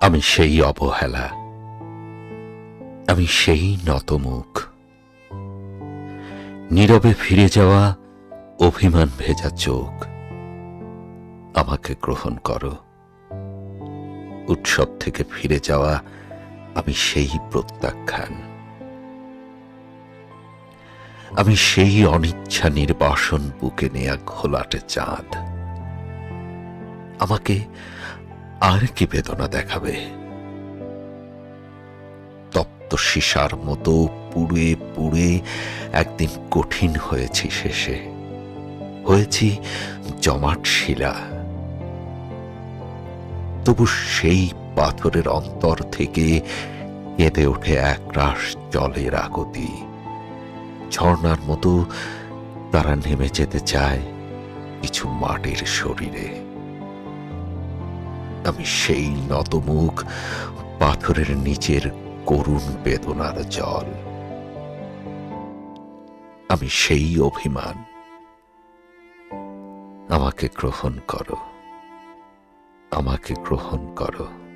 আমি সেই অবহেলা, আমি সেই নতমুখ। নীরবে ফিরে যাওয়া অভিমান ভেজা চোখ। আমাকে গ্রহণ করো। উৎসব থেকে ফিরে যাওয়া আমি সেই প্রত্যাখ্যান। আমি সেই অনিচ্ছা নির্বাসন বুকে নেয়া ঘোলাটে চাঁদ। আমাকে আর কি বেদনা দেখাবে? তপ্ত সীসার মতো পুড়ে পুড়ে একদিন কঠিন হয়েছি শেষে। হয়েছি জমাট শিলা। তবু সেই পাথরের অন্তর থেকে কেঁদে ওঠে একরাশ জলের আগতি ঝর্ণার মতো তারা নেমে যেতে চায় কিছু মাটির শরীরে। আমি সেই নতমুখ পাথরের নিচের করুণ বেদনার জল। আমি সেই অভিমান। আমাকে গ্রহণ করো। আমাকে গ্রহণ করো।